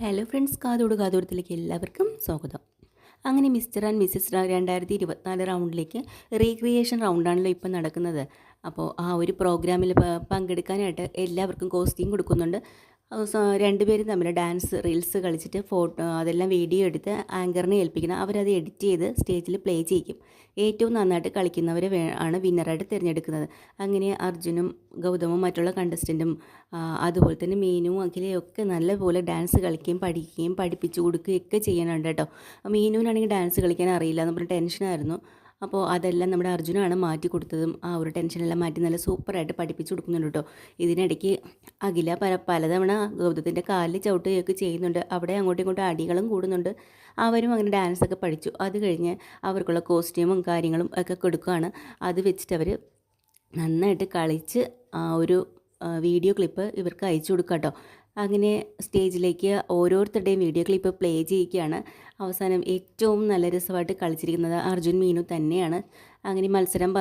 Hello friends കാതോട് കാതോടത്തിലേക്ക് എല്ലാവർക്കും സ്വാഗതം. അങ്ങനെ മിസ്റ്റർ ആൻഡ് മിസ്സസ് രണ്ടായിരത്തി ഇരുപത്തിനാല് റൗണ്ടിലേക്ക് റീക്രിയേഷൻ റൗണ്ടാണല്ലോ ഇപ്പം നടക്കുന്നത്. അപ്പോൾ ആ ഒരു പ്രോഗ്രാമിൽ പങ്കെടുക്കാനായിട്ട് എല്ലാവർക്കും കോസ്റ്റ്യൂം കൊടുക്കുന്നുണ്ട്. രണ്ടുപേരും തമ്മിൽ ഡാൻസ് റീൽസ് കളിച്ചിട്ട് ഫോട്ടോ അതെല്ലാം വീഡിയോ എടുത്ത് ആങ്കറിനെ ഏൽപ്പിക്കണം. അവരത് എഡിറ്റ് ചെയ്ത് സ്റ്റേജിൽ പ്ലേ ചെയ്യിക്കും. ഏറ്റവും നന്നായിട്ട് കളിക്കുന്നവരെ ആണ് വിന്നറായിട്ട് തിരഞ്ഞെടുക്കുന്നത്. അങ്ങനെ അർജുനും ഗൗതമും മറ്റുള്ള കണ്ടസ്റ്റന്റും അതുപോലെ തന്നെ മീനുവും അഖിലയും ഒക്കെ നല്ലപോലെ ഡാൻസ് കളിക്കുകയും പഠിക്കുകയും പഠിപ്പിച്ചു കൊടുക്കുകയൊക്കെ ചെയ്യാനുണ്ട് കേട്ടോ. മീനുവിനാണെങ്കിൽ ഡാൻസ് കളിക്കാൻ അറിയില്ല എന്ന് പറഞ്ഞ ടെൻഷനായിരുന്നു അപ്പോൾ അതെല്ലാം നമ്മുടെ അർജുനാണ് മാറ്റി കൊടുത്തതും ആ ഒരു ടെൻഷനെല്ലാം മാറ്റി നല്ല സൂപ്പറായിട്ട് പഠിപ്പിച്ചു കൊടുക്കുന്നുണ്ട് കേട്ടോ. ഇതിനിടയ്ക്ക് അഖില പല പലതവണ ഗൗതത്തിന്റെ കാലിൽ ചവിട്ടുകയൊക്കെ ചെയ്യുന്നുണ്ട്. അവിടെ അങ്ങോട്ടും ഇങ്ങോട്ടും അടികളും കൂടുന്നുണ്ട്. അവരും അങ്ങനെ ഡാൻസൊക്കെ പഠിച്ചു. അത് കഴിഞ്ഞ് അവർക്കുള്ള കോസ്റ്റ്യൂമും കാര്യങ്ങളും ഒക്കെ കൊടുക്കുകയാണ്. അത് വെച്ചിട്ട് അവർ നന്നായിട്ട് കളിച്ച് ആ ഒരു വീഡിയോ ക്ലിപ്പ് ഇവർക്ക് അയച്ചു കൊടുക്കുക കേട്ടോ അങ്ങനെ സ്റ്റേജിലേക്ക് ഓരോരുത്തരുടെയും വീഡിയോ ക്ലിപ്പ് പ്ലേ ചെയ്യുകയാണ് അവസാനം ഏറ്റവും നല്ല രസമായിട്ട് കളിച്ചിരിക്കുന്നത് അർജുൻ മീനു തന്നെയാണ്. അങ്ങനെ മത്സരം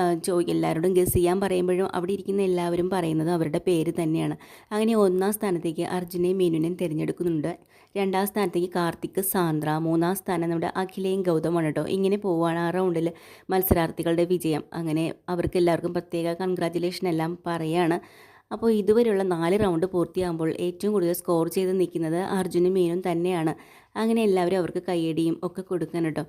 എല്ലാവരോടും ഗസ് ചെയ്യാൻ പറയുമ്പോഴും അവിടെ ഇരിക്കുന്ന എല്ലാവരും പറയുന്നത് അവരുടെ പേര് തന്നെയാണ്. അങ്ങനെ ഒന്നാം സ്ഥാനത്തേക്ക് അർജുനെയും മീനുവിനെയും തിരഞ്ഞെടുക്കുന്നുണ്ട്. രണ്ടാം സ്ഥാനത്തേക്ക് കാർത്തിക് സാന്ദ്ര മൂന്നാം സ്ഥാനം നമ്മുടെ അഖിലയും ഗൗതമാണ് കേട്ടോ. ഇങ്ങനെ പോവുകയാണ് ആ റൗണ്ടിൽ മത്സരാർത്ഥികളുടെ വിജയം. അങ്ങനെ അവർക്ക് എല്ലാവർക്കും പ്രത്യേക കൺഗ്രാറ്റുലേഷൻ എല്ലാം പറയാണ്. അപ്പോൾ ഇതുവരെയുള്ള നാല് റൗണ്ട് പൂർത്തിയാകുമ്പോൾ ഏറ്റവും കൂടുതൽ സ്കോർ ചെയ്ത് നിൽക്കുന്നത് അർജുനും മീനും തന്നെയാണ്. അങ്ങനെ എല്ലാവരും അവർക്ക് കയ്യടിയും ഒക്കെ കൊടുക്കാൻ കേട്ടോ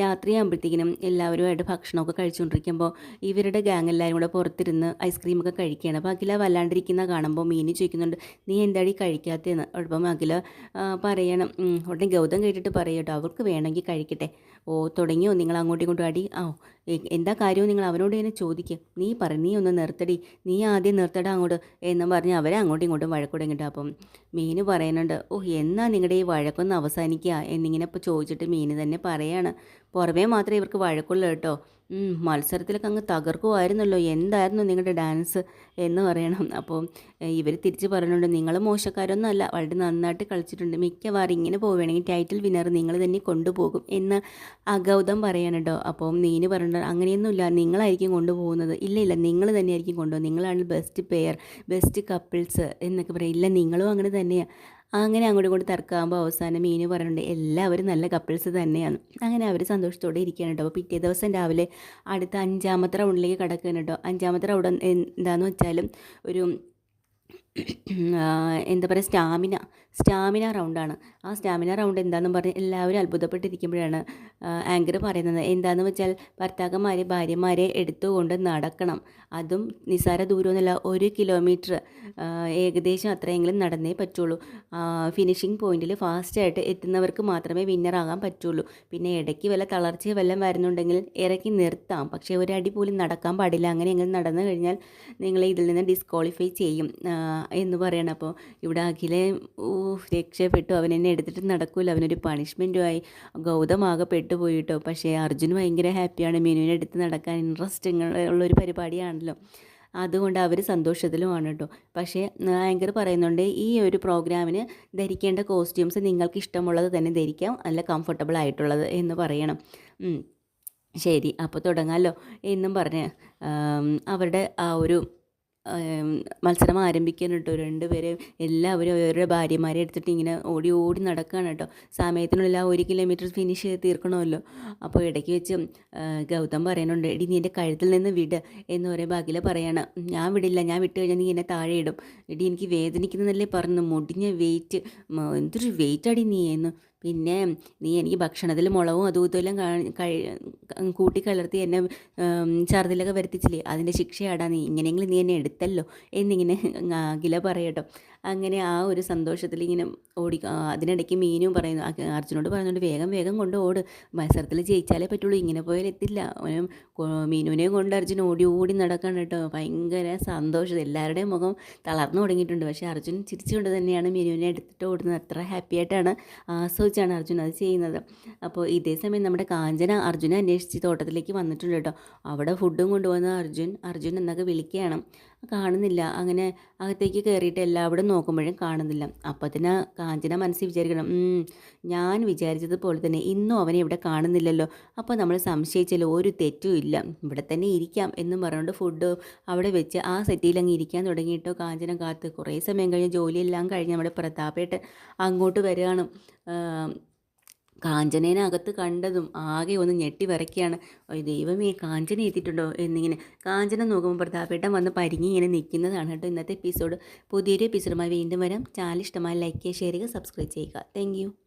രാത്രിയാകുമ്പോഴത്തേക്കിനും എല്ലാവരുമായിട്ട് ഭക്ഷണമൊക്കെ കഴിച്ചുകൊണ്ടിരിക്കുമ്പോൾ ഇവരുടെ ഗാങ് എല്ലാവരും കൂടെ പുറത്തിരുന്ന് ഐസ്ക്രീമൊക്കെ കഴിക്കുകയാണ്. അപ്പോൾ അഖില വല്ലാണ്ടിരിക്കുന്ന കാണുമ്പോൾ മീനി ചോദിക്കുന്നുണ്ട് നീ എന്താടി കഴിക്കാത്തതെന്ന്? അപ്പം അഖില പറയണം ഉടനെ ഗൗതം കേട്ടിട്ട് പറയട്ടോ അവർക്ക് വേണമെങ്കിൽ കഴിക്കട്ടെ. ഓ തുടങ്ങിയോ? നിങ്ങൾ അങ്ങോട്ടും ഇങ്ങോട്ടും അടി. ആ എന്താ കാര്യവും? നിങ്ങൾ അവനോട് തന്നെ ചോദിക്കുക നീ പറ നീ ഒന്ന് നിർത്തടി. നീ ആദ്യം നിർത്തടാ അങ്ങോട്ട്. എന്ന് പറഞ്ഞ് അവരെ അങ്ങോട്ടും ഇങ്ങോട്ടും വഴക്കുടങ്ങിട്ട് അപ്പം മീന് പറയുന്നുണ്ട് ഓ എന്നാ നിങ്ങളുടെ ഈ വഴക്കൊന്ന് അവസാനിക്കുക എന്നിങ്ങനെ ഇപ്പോൾ ചോദിച്ചിട്ട് മീന് തന്നെ പറയാണ്. പുറമേ മാത്രമേ ഇവർക്ക് വഴക്കുള്ളൂ കേട്ടോ. മത്സരത്തിലൊക്കെ അങ്ങ് തകർക്കുമായിരുന്നല്ലോ എന്തായിരുന്നു നിങ്ങളുടെ ഡാൻസ്? എന്ന് പറയണം. അപ്പോൾ ഇവർ തിരിച്ച് പറഞ്ഞുകൊണ്ട് നിങ്ങൾ മോശക്കാരൊന്നും അല്ല. വളരെ നന്നായിട്ട് കളിച്ചിട്ടുണ്ട്. മിക്കവാറും ഇങ്ങനെ പോവുകയാണെങ്കിൽ ടൈറ്റിൽ വിന്നർ നിങ്ങൾ തന്നെ കൊണ്ടുപോകും എന്ന് അഗൗതം പറയാനുണ്ടോ അപ്പോൾ നീന് പറയുന്നുണ്ട് അങ്ങനെയൊന്നുമില്ല. നിങ്ങളായിരിക്കും കൊണ്ടുപോകുന്നത്. ഇല്ല ഇല്ല. നിങ്ങൾ തന്നെയായിരിക്കും കൊണ്ടുപോകും നിങ്ങളാണ് ബെസ്റ്റ് പെയർ ബെസ്റ്റ് കപ്പിൾസ് എന്നൊക്കെ പറയും. ഇല്ല നിങ്ങളും അങ്ങനെ തന്നെയാണ് അങ്ങനെ അങ്ങോട്ടും ഇങ്ങോട്ട് തർക്കാകുമ്പോൾ അവസാനം മീന് പറയുന്നുണ്ട് എല്ലാവരും നല്ല കപ്പിൾസ് തന്നെയാണ്. അങ്ങനെ അവർ സന്തോഷത്തോടെ ഇരിക്കുകയാണ് കേട്ടോ. അപ്പോൾ പിറ്റേ ദിവസം രാവിലെ അടുത്ത അഞ്ചാമത്തെ റൗണ്ടിലേക്ക് കടക്കുകയാണ് കേട്ടോ. അഞ്ചാമത്തെ റൗണ്ട് എന്താണെന്ന് വെച്ചാലും ഒരു എന്താ പറയുക സ്റ്റാമിന സ്റ്റാമിന റൗണ്ടാണ് ആ സ്റ്റാമിന റൗണ്ട് എന്താണെന്ന് പറഞ്ഞ് എല്ലാവരും അത്ഭുതപ്പെട്ടിരിക്കുമ്പോഴാണ് ആങ്കർ പറയുന്നത്. എന്താണെന്ന് വെച്ചാൽ ഭർത്താക്കന്മാർ ഭാര്യമാരെ എടുത്തുകൊണ്ട് നടക്കണം. അതും നിസാര ദൂരമൊന്നുമല്ല ഒരു കിലോമീറ്റർ ഏകദേശം അത്രയെങ്കിലും നടന്നേ പറ്റുള്ളൂ. ഫിനിഷിംഗ് പോയിന്റിൽ ഫാസ്റ്റായിട്ട് എത്തുന്നവർക്ക് മാത്രമേ വിന്നറാകാൻ പറ്റുള്ളൂ. പിന്നെ ഇടയ്ക്ക് വല്ല തളർച്ച വല്ലതും വരുന്നുണ്ടെങ്കിൽ ഇറക്കി നിർത്താം. പക്ഷേ ഒരടി പോലും നടക്കാൻ പാടില്ല. അങ്ങനെ എങ്ങനെ നടന്നു കഴിഞ്ഞാൽ നിങ്ങളെ ഇതിൽ നിന്ന് ഡിസ്ക്വാളിഫൈ ചെയ്യും. എന്ന് പറയണം. അപ്പോൾ ഇവിടെ അഖിലെ രക്ഷപ്പെട്ടു. അവൻ എന്നെ എടുത്തിട്ട് നടക്കൂല. അവനൊരു പണിഷ്മെന്റുമായി ഗൗതമാകെ പെട്ടുപോയി കേട്ടോ പക്ഷേ അർജുൻ ഭയങ്കര ഹാപ്പിയാണ് മീനുവിനെ എടുത്ത് നടക്കാൻ ഇൻട്രസ്റ്റ് ഉള്ളൊരു പരിപാടിയാണല്ലോ. അതുകൊണ്ട് അവർ സന്തോഷത്തിലുമാണ് കേട്ടോ. പക്ഷേ ആങ്കർ പറയുന്നുണ്ട് ഈ ഒരു പ്രോഗ്രാമിന് ധരിക്കേണ്ട കോസ്റ്റ്യൂംസ് നിങ്ങൾക്ക് ഇഷ്ടമുള്ളത് തന്നെ ധരിക്കാം. നല്ല കംഫർട്ടബിൾ ആയിട്ടുള്ളത് എന്ന് പറയണം. ശരി. അപ്പോൾ തുടങ്ങാമല്ലോ എന്നും പറഞ്ഞ് അവരുടെ ആ ഒരു മത്സരം ആരംഭിക്കാൻ കേട്ടോ രണ്ടുപേരെയും എല്ലാവരും അവരുടെ ഭാര്യമാരെ എടുത്തിട്ട് ഇങ്ങനെ ഓടി ഓടി നടക്കുകയാണ് കേട്ടോ. സമയത്തിനുള്ളിൽ ആ ഒരു കിലോമീറ്റർ ഫിനിഷ് ചെയ്ത് തീർക്കണമല്ലോ. അപ്പോൾ ഇടയ്ക്ക് വെച്ച് ഗൗതം പറയുന്നുണ്ട് എടി നീ എന്റെ കഴുത്തിൽ നിന്ന് വിട് എന്ന് പറയുമ്പോൾ അഖില പറയാണ് ഞാൻ വിടില്ല ഞാൻ വിട്ട് കഴിഞ്ഞാൽ നീ എന്നെ താഴെ ഇടും. എടി എനിക്ക് വേദനിക്കുന്നതല്ലേ പറഞ്ഞു മുടിഞ്ഞ വെയിറ്റ് എന്തൊരു വെയിറ്റ് അടി നീ എന്ന് പിന്നെ നീ എനിക്ക് ഭക്ഷണത്തിൽ മുളകും അതും ഇതുമെല്ലാം കൂട്ടി കലർത്തി എന്നെ ഛർദിലൊക്കെ വരുത്തിച്ചില്ലേ? അതിന്റെ ശിക്ഷയാടാ നീ. ഇങ്ങനെയെങ്കിലും നീ എന്നെ എടുത്തല്ലോ. എന്നിങ്ങനെ അഖില പറയട്ടോ അങ്ങനെ ആ ഒരു സന്തോഷത്തിൽ ഇങ്ങനെ ഓടി അതിനിടയ്ക്ക് മീനും പറയുന്നു. അർജുനോട് പറയുന്നുണ്ട് വേഗം വേഗം കൊണ്ട് ഓട്. മത്സരത്തിൽ ജയിച്ചാലേ പറ്റുള്ളൂ. ഇങ്ങനെ പോയാൽ എത്തില്ല. മീനുവിനെ കൊണ്ട് അർജുൻ ഓടി ഓടി നടക്കാണ് കേട്ടോ. ഭയങ്കര സന്തോഷം. എല്ലാവരുടെയും മുഖം തളർന്നു തുടങ്ങിയിട്ടുണ്ട്. പക്ഷേ അർജുൻ ചിരിച്ചുകൊണ്ട് തന്നെയാണ് മീനുവിനെ എടുത്തിട്ട് ഓടുന്നത്. അത്ര ഹാപ്പി ആയിട്ടാണ് ആസ്വദിച്ചാണ് അർജുൻ അത് ചെയ്യുന്നത്. അപ്പോൾ ഇതേ സമയം നമ്മുടെ കാഞ്ചന അർജുനെ അന്വേഷിച്ച് തോട്ടത്തിലേക്ക് വന്നിട്ടുണ്ട് കേട്ടോ. അവിടെ ഫുഡും കൊണ്ടുവന്ന അർജുൻ അർജുൻ എന്നൊക്കെ വിളിക്കുകയാണ്. കാണുന്നില്ല. അങ്ങനെ അകത്തേക്ക് കയറിയിട്ട് എല്ലാവിടും നോക്കുമ്പോഴും കാണുന്നില്ല. അപ്പത്തിന് കാഞ്ചന മനസ്സിൽ വിചാരിക്കണം "ഉം, ഞാൻ വിചാരിച്ചതുപോലെ തന്നെ ഇന്നും അവനെ ഇവിടെ കാണുന്നില്ലല്ലോ. അപ്പോൾ നമ്മൾ സംശയിച്ചല്ലോ ഒരു തെറ്റും ഇല്ല. ഇവിടെ തന്നെ ഇരിക്കാം എന്നും പറഞ്ഞുകൊണ്ട് ഫുഡ് അവിടെ വെച്ച് ആ സെറ്റിയിൽ അങ്ങ് ഇരിക്കാൻ തുടങ്ങിയിട്ടോ കാഞ്ചന കാത്ത് കുറേ സമയം കഴിഞ്ഞ് ജോലിയെല്ലാം കഴിഞ്ഞ് നമ്മുടെ പ്രതാപേട്ട് അങ്ങോട്ട് വരികയാണ്. ആ, കാഞ്ചനേനെ കണ്ടതും ആകെ ഒന്ന് ഞെട്ടി വരയ്ക്കുകയാണ് "ഓയ് ദൈവമേ കാഞ്ചന എത്തിയിട്ടുണ്ടോ? എന്നിങ്ങനെ കാഞ്ചന നോക്കുമ്പോൾ പ്രതാപേട്ടൻ വന്ന് പരിങ്ങി ഇങ്ങനെ നിൽക്കുന്നതാണ് കേട്ടോ ഇന്നത്തെ എപ്പിസോഡ്. പുതിയൊരു എപ്പിസോഡുമായി വീണ്ടും വരാം. ചാനൽ ഇഷ്ടമായി ലൈക്ക് ചെയ്യുക ഷെയർ ചെയ്യുക സബ്സ്ക്രൈബ് ചെയ്യുക. താങ്ക്